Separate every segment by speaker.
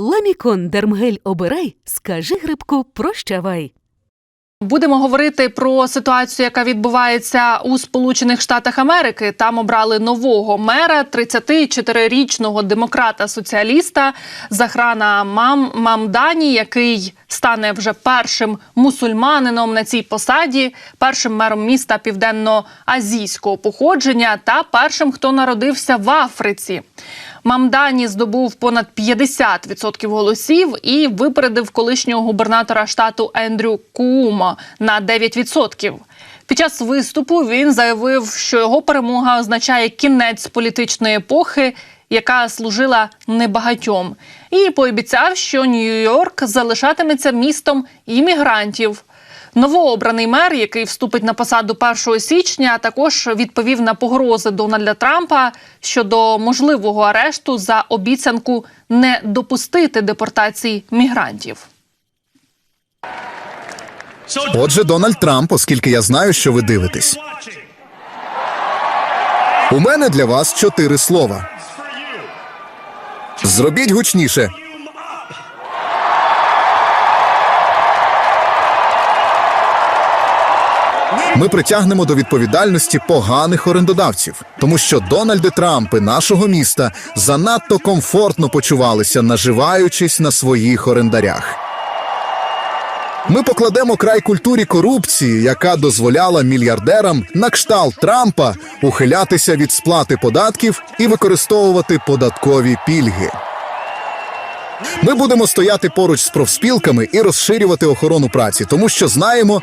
Speaker 1: Ламікон Дермгель обирай, скажи грибку прощавай.
Speaker 2: Будемо говорити про ситуацію, яка відбувається у Сполучених Штатах Америки. Там обрали нового мера, 34-річного демократа-соціаліста Захрана Мам Мамдані, який стане вже першим мусульманином на цій посаді, першим мером міста південно-азійського походження та першим, хто народився в Африці. Мамдані здобув понад 50% голосів і випередив колишнього губернатора штату Ендрю Куумо на 9%. Під час виступу він заявив, що його перемога означає кінець політичної епохи, яка служила небагатьом, і пообіцяв, що Нью-Йорк залишатиметься містом іммігрантів. Новообраний мер, який вступить на посаду 1 січня, також відповів на погрози Дональда Трампа щодо можливого арешту за обіцянку не допустити депортації мігрантів.
Speaker 3: Отже, Дональд Трамп, оскільки я знаю, що ви дивитесь. У мене для вас чотири слова. Зробіть гучніше. Ми притягнемо до відповідальності поганих орендодавців, тому що Дональди Трампи нашого міста занадто комфортно почувалися, наживаючись на своїх орендарях. Ми покладемо край культурі корупції, яка дозволяла мільярдерам на кшталт Трампа ухилятися від сплати податків і використовувати податкові пільги. Ми будемо стояти поруч з профспілками і розширювати охорону праці, тому що знаємо.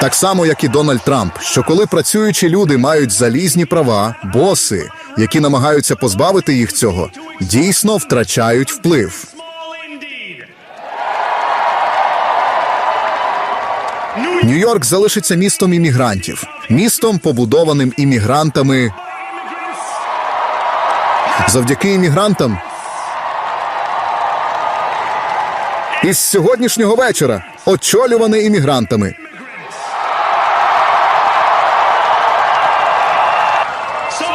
Speaker 3: Так само, як і Дональд Трамп, що коли працюючі люди мають залізні права, боси, які намагаються позбавити їх цього, дійсно втрачають вплив. Нью-Йорк залишиться містом іммігрантів, містом, побудованим іммігрантами. Завдяки іммігрантам. Із сьогоднішнього вечора очолюваний іммігрантами.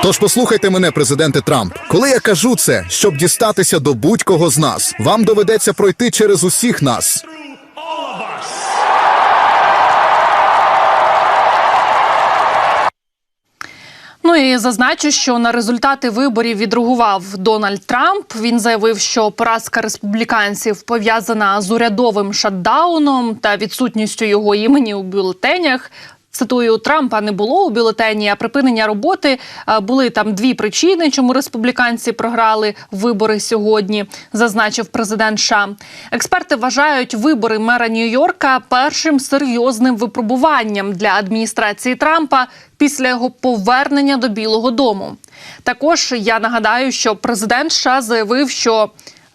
Speaker 3: Тож послухайте мене, президенте Трамп. Коли я кажу це, щоб дістатися до будь-кого з нас, вам доведеться пройти через усіх нас.
Speaker 2: І зазначу, що на результати виборів відреагував Дональд Трамп. Він заявив, що поразка республіканців пов'язана з урядовим шатдауном та відсутністю його імені у бюлетенях. Цитую, Трампа не було у бюлетені, а припинення роботи е, були там дві причини, чому республіканці програли вибори сьогодні, зазначив президент США. Експерти вважають вибори мера Нью-Йорка першим серйозним випробуванням для адміністрації Трампа після його повернення до Білого Дому. Також я нагадаю, що президент США заявив, що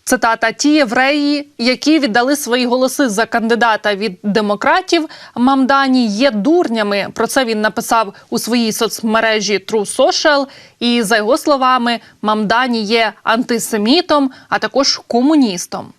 Speaker 2: Цитата ті євреї, які віддали свої голоси за кандидата від демократів Мамдані, є дурнями. Про це він написав у своїй соцмережі True Social. І за його словами, Мамдані є антисемітом, а також комуністом.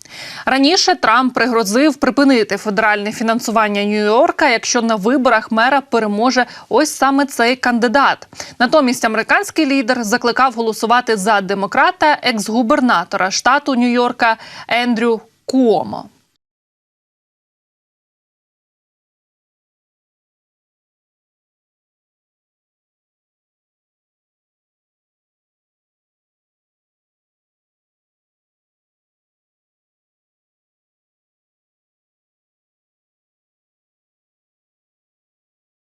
Speaker 2: Раніше Трамп пригрозив припинити федеральне фінансування Нью-Йорка, якщо на виборах мера переможе ось саме цей кандидат. Натомість американський лідер закликав голосувати за демократа екс-губернатора штату Нью-Йорка Ендрю Куомо.